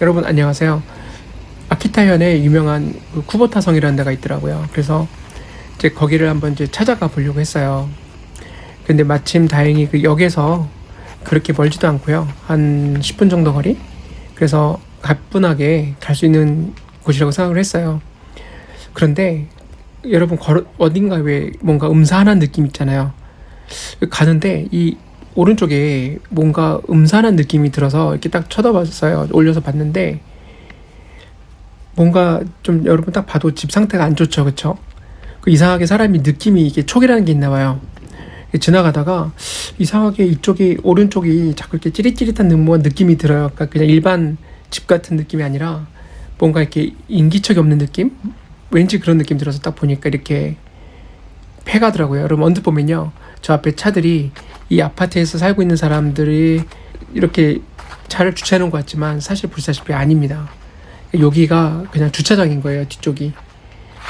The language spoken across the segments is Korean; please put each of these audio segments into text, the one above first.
여러분 안녕하세요. 아키타현에 유명한 그 쿠보타성이라는 데가 있더라고요. 그래서 이제 거기를 한번 이제 찾아가 보려고 했어요. 근데 마침 다행히 그 역에서 그렇게 멀지도 않고요. 한 10분 정도 거리? 그래서 가뿐하게 갈 수 있는 곳이라고 생각을 했어요. 그런데 여러분 걸어, 어딘가 왜 뭔가 음산한 느낌 있잖아요. 가는데 이 오른쪽에 뭔가 음산한 느낌이 들어서 이렇게 딱 쳐다봤어요. 올려서 봤는데 뭔가 좀 여러분 딱 봐도 집 상태가 안 좋죠, 그쵸? 그 이상하게 사람이 느낌이 이게 촉이라는 게 있나 봐요. 지나가다가 이상하게 이쪽이 오른쪽이 자꾸 이렇게 찌릿찌릿한 느낌이 들어요. 그러니까 그냥 일반 집 같은 느낌이 아니라 뭔가 이렇게 인기척이 없는 느낌? 왠지 그런 느낌 들어서 딱 보니까 이렇게 패가더라고요. 여러분 언뜻 보면요. 저 앞에 차들이 이 아파트에서 살고 있는 사람들이 이렇게 차를 주차해 놓은 것 같지만 사실 보시다시피 아닙니다. 여기가 그냥 주차장인 거예요. 뒤쪽이.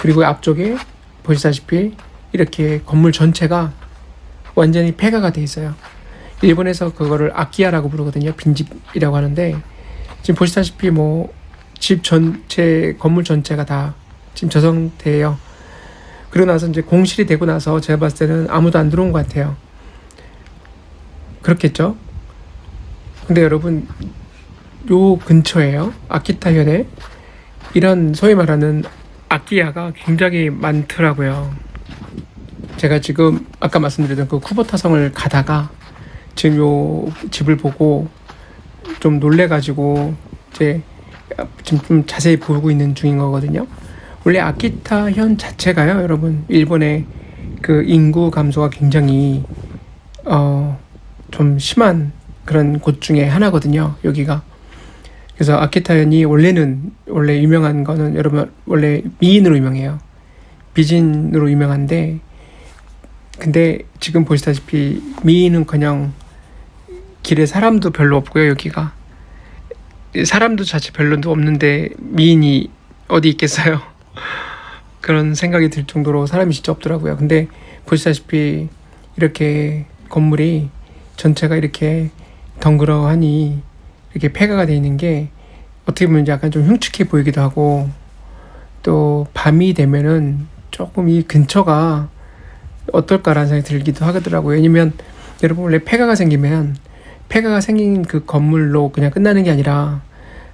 그리고 앞쪽에 보시다시피 이렇게 건물 전체가 완전히 폐가가 돼 있어요. 일본에서 그거를 아키야라고 부르거든요. 빈집이라고 하는데 지금 보시다시피 뭐 집 전체 건물 전체가 다 지금 저 상태예요. 그러고 나서 이제 공실이 되고 나서 제가 봤을 때는 아무도 안 들어온 것 같아요. 그렇겠죠? 근데 여러분 요 근처에요. 아키타현에 이런 소위 말하는 아키야가 굉장히 많더라고요. 제가 지금 아까 말씀드렸던 그 쿠보타성을 가다가 지금 요 집을 보고 좀 놀래가지고 이제 지금 좀 자세히 보고 있는 중인 거거든요. 원래 아키타현 자체가요, 여러분 일본의 그 인구 감소가 굉장히 어 좀 심한 그런 곳 중에 하나거든요. 여기가 그래서 아키타현이 원래는 원래 유명한 거는 여러분 원래 미인으로 유명해요. 비진으로 유명한데 근데 지금 보시다시피 미인은 그냥 길에 사람도 별로 없고요 여기가 사람도 자체 별로도 없는데 미인이 어디 있겠어요 그런 생각이 들 정도로 사람이 진짜 없더라고요 근데 보시다시피 이렇게 건물이 전체가 이렇게 덩그러하니 이렇게 폐가가 돼 있는 게 어떻게 보면 약간 좀 흉측해 보이기도 하고 또 밤이 되면은 조금 이 근처가 어떨까라는 생각이 들기도 하더라고요. 왜냐면 여러분 원래 폐가가 생기면 폐가가 생긴 그 건물로 그냥 끝나는 게 아니라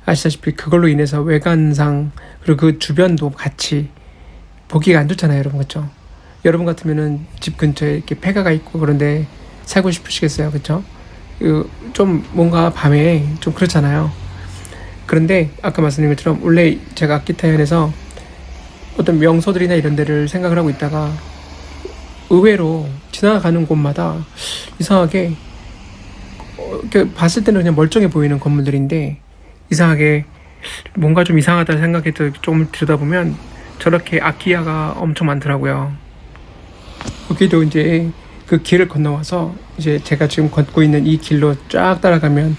아시다시피 그걸로 인해서 외관상 그리고 그 주변도 같이 보기가 안 좋잖아요, 여러분 그렇죠? 여러분 같으면은 집 근처에 이렇게 폐가가 있고 그런데 살고 싶으시겠어요, 그렇죠? 좀 뭔가 밤에 좀 그렇잖아요. 그런데 아까 말씀드린 것처럼 원래 제가 아키타현에서 어떤 명소들이나 이런 데를 생각을 하고 있다가 의외로 지나가는 곳마다 이상하게 어, 봤을 때는 그냥 멀쩡해 보이는 건물들인데 이상하게 뭔가 좀 이상하다 생각해도 조금 들여다보면 저렇게 아키야가 엄청 많더라고요. 거기도 이제 그 길을 건너와서 이제 제가 지금 걷고 있는 이 길로 쫙 따라가면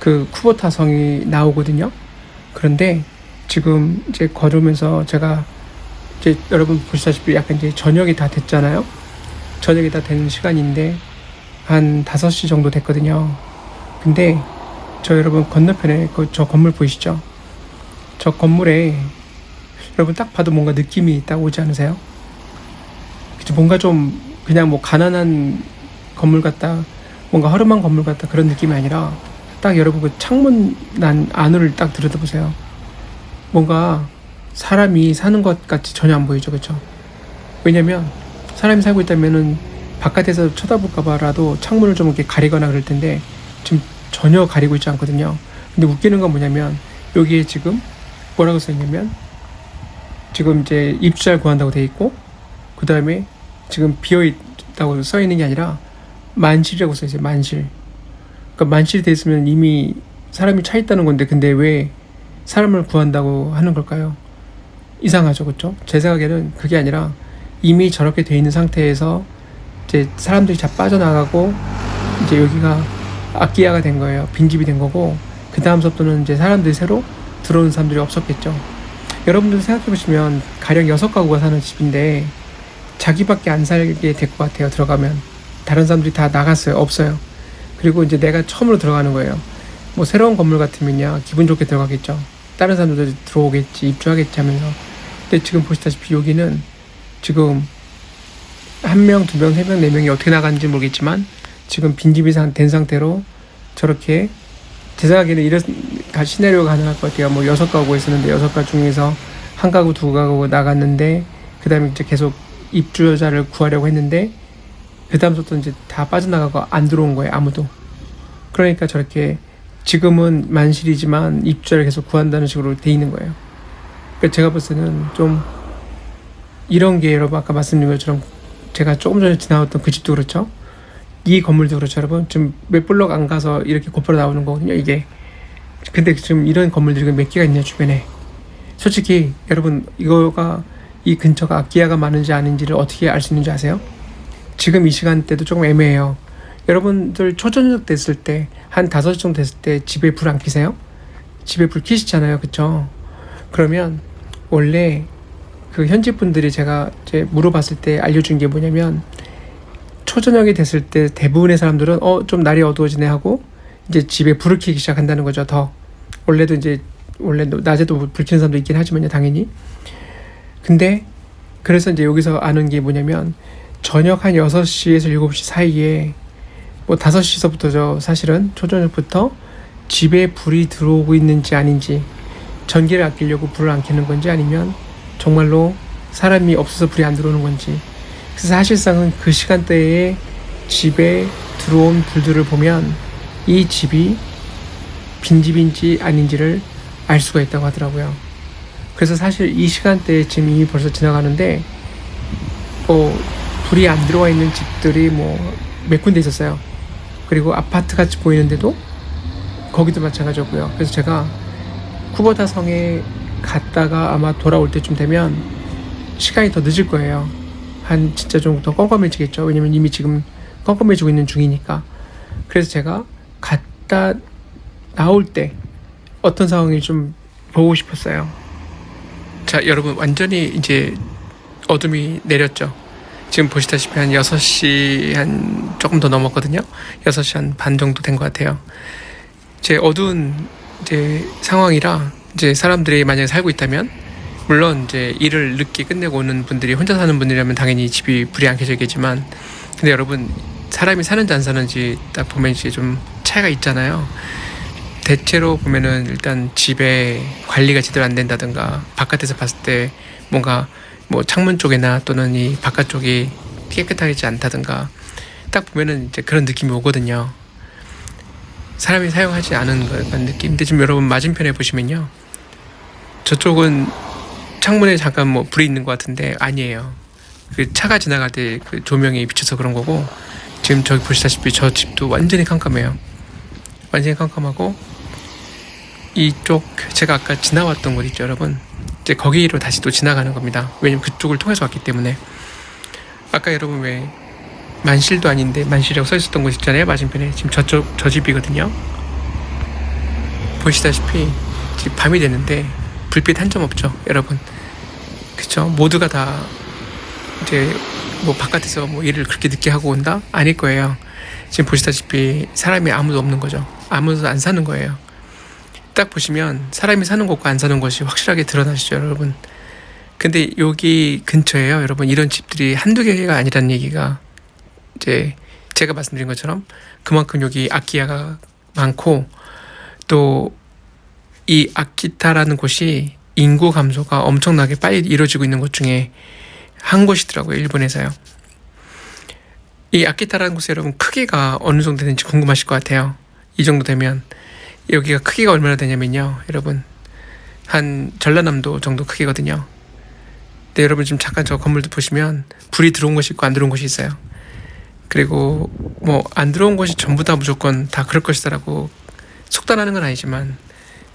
그 쿠보타 성이 나오거든요. 그런데 지금 이제 걸으면서 제가 이제 여러분 보시다시피 약간 이제 저녁이 다 됐잖아요. 저녁이 다 된 시간인데 한 5시 정도 됐거든요. 근데 저 여러분 건너편에 그 저 건물 보이시죠? 저 건물에 여러분 딱 봐도 뭔가 느낌이 딱 오지 않으세요? 뭔가 좀 그냥 뭐 가난한 건물 같다, 뭔가 허름한 건물 같다 그런 느낌이 아니라 딱 여러분 그 창문 난 안을 딱 들여다보세요. 뭔가 사람이 사는 것 같이 전혀 안 보이죠, 그렇죠? 왜냐면 사람이 살고 있다면은 바깥에서 쳐다볼까봐라도 창문을 좀 이렇게 가리거나 그럴 텐데 지금 전혀 가리고 있지 않거든요. 근데 웃기는 건 뭐냐면 여기에 지금 뭐라고 써 있냐면 지금 이제 입주자를 구한다고 돼 있고 그 다음에 지금 비어 있 다고 써 있는 게 아니라 만실이라고 써 있어요. 만실. 그러니까 만실이 돼 있으면 이미 사람이 차 있다는 건데 근데 왜 사람을 구한다고 하는 걸까요? 이상하죠, 그렇죠? 제 생각에는 그게 아니라 이미 저렇게 돼 있는 상태에서 이제 사람들이 다 빠져나가고 이제 여기가 아키야가 된 거예요. 빈집이 된 거고 그 다음부터는 이제 사람들이 새로 들어오는 사람들이 없었겠죠. 여러분들 생각해 보시면 가령 여섯 가구가 사는 집인데 자기밖에 안 살게 될 것 같아요. 들어가면 다른 사람들이 다 나갔어요. 없어요. 그리고 이제 내가 처음으로 들어가는 거예요. 뭐 새로운 건물 같으면야 기분 좋게 들어가겠죠. 다른 사람들도 들어오겠지, 입주하겠지 하면서. 근데 지금 보시다시피 여기는 지금 한 명, 두 명, 세 명, 네 명이 어떻게 나가는지 모르겠지만 지금 빈집이 산- 된 상태로 저렇게 제 생각에는 이런 가- 시나리오가 가능할 것 같아요. 뭐 여섯 가구 있었는데 여섯 가구 중에서 한 가구, 두 가구 나갔는데 그 다음에 이제 계속 입주자를 구하려고 했는데 그 다음부터 이제 다 빠져나가고 안 들어온 거예요. 아무도. 그러니까 저렇게 지금은 만실이지만 입주자를 계속 구한다는 식으로 돼 있는 거예요. 그러니까 제가 봤을 때는 좀 이런 게 여러분 아까 말씀드린 것처럼 제가 조금 전에 지나왔던 그 집도 그렇죠. 이 건물도 그렇죠, 여러분. 지금 몇 블럭 안 가서 이렇게 곧바로 나오는 거거든요, 이게. 근데 지금 이런 건물들이 몇 개가 있냐, 주변에. 솔직히 여러분 이거가 이 근처가 악기야가 많은지 아닌지를 어떻게 알 수 있는지 아세요? 지금 이 시간대도 조금 애매해요. 여러분들 초저녁 됐을 때 한 다섯 시 정도 됐을 때 집에 불 안 켜세요? 집에 불 켜시잖아요, 그쵸? 그러면 원래 그 현지 분들이 제가 이제 물어봤을 때 알려준 게 뭐냐면 초저녁이 됐을 때 대부분의 사람들은 어 좀 날이 어두워지네 하고 이제 집에 불을 켜기 시작한다는 거죠. 더 원래도 이제 원래 낮에도 불 켜는 사람도 있긴 하지만요, 당연히. 근데 그래서 이제 여기서 아는 게 뭐냐면 저녁 한 6시에서 7시 사이에 뭐 5시서부터죠. 사실은 초저녁부터 집에 불이 들어오고 있는지 아닌지 전기를 아끼려고 불을 안 켜는 건지 아니면 정말로 사람이 없어서 불이 안 들어오는 건지 그래서 사실상은 그 시간대에 집에 들어온 불들을 보면 이 집이 빈집인지 아닌지를 알 수가 있다고 하더라고요. 그래서 사실 이 시간대에 지금 이미 벌써 지나가는데 뭐 불이 안 들어와 있는 집들이 뭐 몇 군데 있었어요. 그리고 아파트 같이 보이는데도 거기도 마찬가지였고요. 그래서 제가 쿠보타 성에 갔다가 아마 돌아올 때쯤 되면 시간이 더 늦을 거예요. 한 진짜 좀 더 껌껌해지겠죠. 왜냐면 이미 지금 껌껌해지고 있는 중이니까. 그래서 제가 갔다 나올 때 어떤 상황이 좀 보고 싶었어요. 자, 여러분 완전히 이제 어둠이 내렸죠. 지금 보시다시피 한 6시 한 조금 더 넘었거든요. 6시 한 반 정도 된 것 같아요. 제 어두운 이제 상황이라 이제 사람들이 만약에 살고 있다면 물론 이제 일을 늦게 끝내고 오는 분들이 혼자 사는 분들이라면 당연히 집이 불이 안 켜져 있겠지만 근데 여러분 사람이 사는지 안 사는지 딱 보면 이제 좀 차이가 있잖아요. 대체로 보면은 일단 집에 관리가 제대로 안 된다든가 바깥에서 봤을 때 뭔가 뭐 창문 쪽이나 또는 이 바깥쪽이 깨끗하지 않다든가 딱 보면은 이제 그런 느낌이 오거든요. 사람이 사용하지 않은 것 같은 느낌. 근데 지금 여러분 맞은편에 보시면요. 저쪽은 창문에 잠깐 뭐 불이 있는 것 같은데 아니에요. 그 차가 지나갈 때 그 조명이 비쳐서 그런 거고 지금 저기 보시다시피 저 집도 완전히 깜깜해요. 완전히 깜깜하고 이쪽 제가 아까 지나왔던 곳 있죠, 여러분. 이제 거기로 다시 또 지나가는 겁니다. 왜냐면 그쪽을 통해서 왔기 때문에. 아까 여러분 왜 만실도 아닌데 만실이라고 써 있었던 곳 있잖아요, 맞은편에. 지금 저쪽 저 집이거든요. 보시다시피 지금 밤이 됐는데 불빛 한 점 없죠, 여러분. 그쵸? 모두가 다 이제 뭐 바깥에서 뭐 일을 그렇게 늦게 하고 온다? 아닐 거예요. 지금 보시다시피 사람이 아무도 없는 거죠. 아무도 안 사는 거예요. 딱 보시면 사람이 사는 곳과 안 사는 곳이 확실하게 드러나시죠, 여러분. 근데 여기 근처에요, 여러분. 이런 집들이 한두 개가 아니라는 얘기가 이제 제가 말씀드린 것처럼 그만큼 여기 아키야가 많고 또 이 아키타라는 곳이 인구 감소가 엄청나게 빨리 이루어지고 있는 곳 중에 한 곳이더라고요, 일본에서요. 이 아키타라는 곳이 여러분 크기가 어느 정도 되는지 궁금하실 것 같아요. 이 정도 되면 여기가 크기가 얼마나 되냐면요, 여러분 한 전라남도 정도 크기거든요. 근데 여러분 지금 잠깐 저 건물도 보시면 불이 들어온 곳이 있고 안 들어온 곳이 있어요. 그리고 뭐 안 들어온 곳이 전부 다 무조건 다 그럴 것이다라고 속단하는 건 아니지만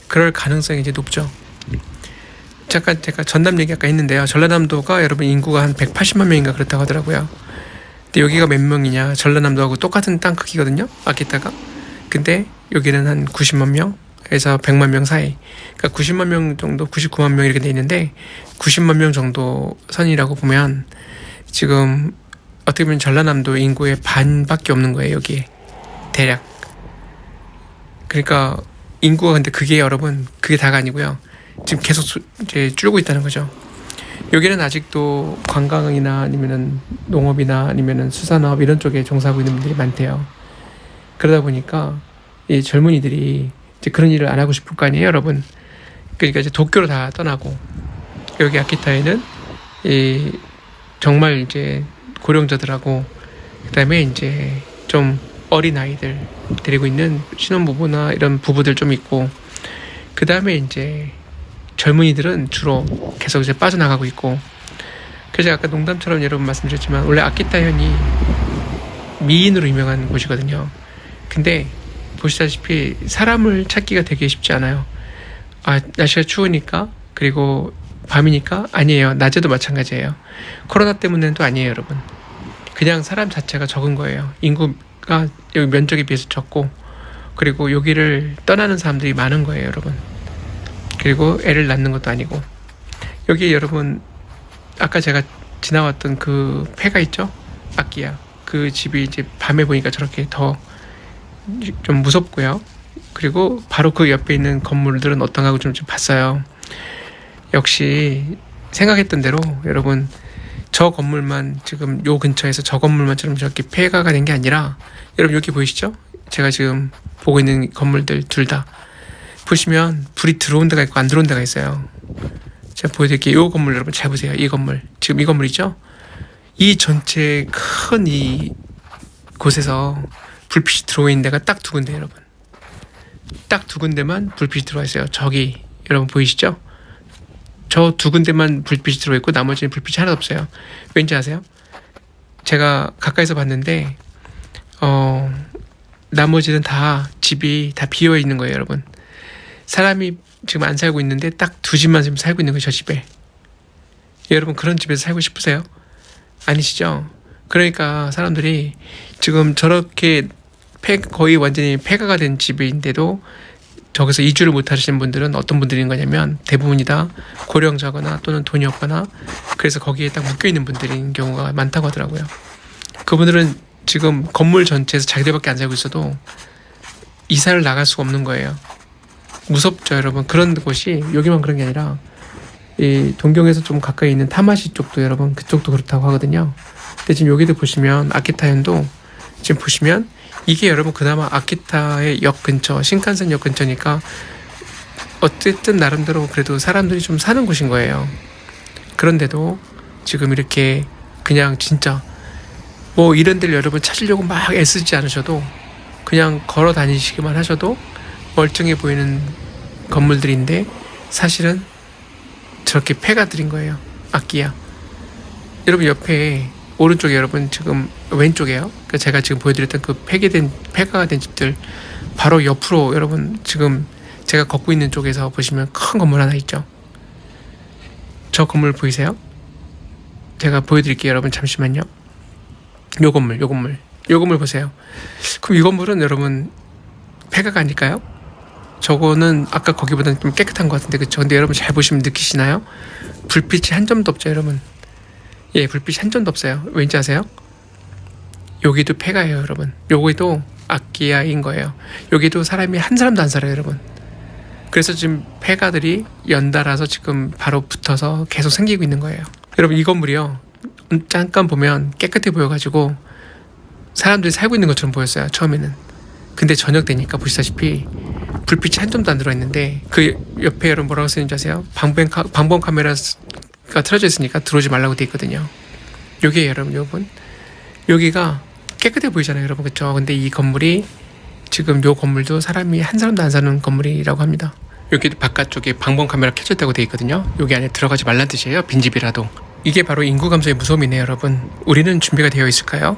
그럴 가능성이 이제 높죠. 잠깐 제가 전남 얘기 아까 했는데요. 전라남도가 여러분 인구가 한 180만 명인가 그렇다고 하더라고요. 근데 여기가 몇 명이냐? 전라남도하고 똑같은 땅 크기거든요. 아키타가. 근데 여기는 한 90만 명에서 100만 명 사이. 그러니까 90만 명 정도, 99만 명 이렇게 돼 있는데 90만 명 정도 선이라고 보면 지금 어떻게 보면 전라남도 인구의 반밖에 없는 거예요, 여기에. 대략. 그러니까 인구가 근데 그게 여러분 그게 다가 아니고요. 지금 계속 수- 이제 줄고 있다는 거죠. 여기는 아직도 관광이나 아니면은 농업이나 아니면은 수산업 이런 쪽에 종사하고 있는 분들이 많대요. 그러다 보니까 이 젊은이들이 이제 그런 일을 안 하고 싶을 거 아니에요, 여러분. 그러니까 이제 도쿄로 다 떠나고 여기 아키타에는 이 정말 이제 고령자들하고 그다음에 이제 좀 어린 아이들 데리고 있는 신혼부부나 이런 부부들 좀 있고 그 다음에 이제 젊은이들은 주로 계속 이제 빠져나가고 있고 그래서 아까 농담처럼 여러분 말씀드렸지만 원래 아키타 현이 미인으로 유명한 곳이거든요. 근데 보시다시피 사람을 찾기가 되게 쉽지 않아요. 아 날씨가 추우니까 그리고 밤이니까 아니에요. 낮에도 마찬가지예요. 코로나 때문에는 또 아니에요, 여러분. 그냥 사람 자체가 적은 거예요. 인구가 여기 면적에 비해서 적고 그리고 여기를 떠나는 사람들이 많은 거예요, 여러분. 그리고 애를 낳는 것도 아니고 여기 여러분 아까 제가 지나왔던 그 폐가 있죠? 악기야. 그 집이 이제 밤에 보니까 저렇게 더 좀 무섭고요. 그리고 바로 그 옆에 있는 건물들은 어떤가 하고 좀, 좀 봤어요. 역시 생각했던 대로 여러분 저 건물만 지금 요 근처에서 저 건물만처럼 저렇게 폐가가 된 게 아니라 여러분 여기 보이시죠? 제가 지금 보고 있는 건물들 둘 다 보시면 불이 들어온 데가 있고 안 들어온 데가 있어요. 제가 보여드릴게요. 이 건물 여러분 잘 보세요. 이 건물 지금 이 건물이죠? 이 전체 큰 이 곳에서 불빛이 들어오 있는 데가 딱 두 군데 여러분. 딱 두 군데만 불빛이 들어와 있어요. 저기 여러분 보이시죠? 저 두 군데만 불빛이 들어와 있고 나머지는 불빛이 하나도 없어요. 왠지 아세요? 제가 가까이서 봤는데 어 나머지는 다 집이 다 비어 있는 거예요, 여러분. 사람이 지금 안 살고 있는데 딱 두 집만 지금 살고 있는 거예요, 저 집에. 여러분 그런 집에서 살고 싶으세요? 아니시죠? 그러니까 사람들이 지금 저렇게 폐, 거의 완전히 폐가가 된 집인데도 저기서 이주를 못 하시는 분들은 어떤 분들인 거냐면 대부분이 다 고령자거나 또는 돈이 없거나 그래서 거기에 딱 묶여 있는 분들인 경우가 많다고 하더라고요. 그분들은 지금 건물 전체에서 자기들밖에 안 살고 있어도 이사를 나갈 수가 없는 거예요. 무섭죠, 여러분. 그런 곳이 여기만 그런 게 아니라 이 동경에서 좀 가까이 있는 타마시 쪽도 여러분 그쪽도 그렇다고 하거든요. 근데 지금 여기도 보시면 아키타현도 지금 보시면 이게 여러분 그나마 아키타의 역 근처 신칸센 역 근처니까 어쨌든 나름대로 그래도 사람들이 좀 사는 곳인 거예요. 그런데도 지금 이렇게 그냥 진짜 뭐 이런 데를 여러분 찾으려고 막 애쓰지 않으셔도 그냥 걸어 다니시기만 하셔도 멀쩡해 보이는 건물들인데 사실은 저렇게 폐가 들인 거예요. 악기야. 여러분 옆에 오른쪽에 여러분 지금 왼쪽에요. 그 제가 지금 보여드렸던 그 폐기된 폐가가 된 집들 바로 옆으로 여러분 지금 제가 걷고 있는 쪽에서 보시면 큰 건물 하나 있죠. 저 건물 보이세요? 제가 보여드릴게요, 여러분 잠시만요. 요 건물, 요 건물, 요 건물 보세요. 그럼 이 건물은 여러분 폐가가 아닐까요? 저거는 아까 거기보다는 좀 깨끗한 것 같은데 그쵸? 근데 여러분 잘 보시면 느끼시나요? 불빛이 한 점도 없죠, 여러분. 예, 불빛이 한 점도 없어요. 왠지 아세요? 여기도 폐가예요, 여러분. 여기도 악기야인 거예요. 여기도 사람이 한 사람도 안 살아요, 여러분. 그래서 지금 폐가들이 연달아서 지금 바로 붙어서 계속 생기고 있는 거예요. 여러분 이 건물이요. 음, 잠깐 보면 깨끗해 보여가지고 사람들이 살고 있는 것처럼 보였어요. 처음에는. 근데 저녁 되니까 보시다시피 불빛이 한 점도 안 들어있는데 그 옆에 여러분 뭐라고 쓰는지 아세요? 방범, 카, 방범 카메라 가 틀어져 있으니까 들어오지 말라고 돼 있거든요. 여기에 여러분 여러분 여기가 깨끗해 보이잖아요 여러분 그쵸? 근데 이 건물이 지금 요 건물도 사람이 한 사람도 안 사는 건물이라고 합니다. 여기 바깥쪽에 방범 카메라 켜져 있다고 돼 있거든요. 여기 안에 들어가지 말란 뜻이에요. 빈집이라도. 이게 바로 인구 감소의 무서움이네요, 여러분. 우리는 준비가 되어 있을까요?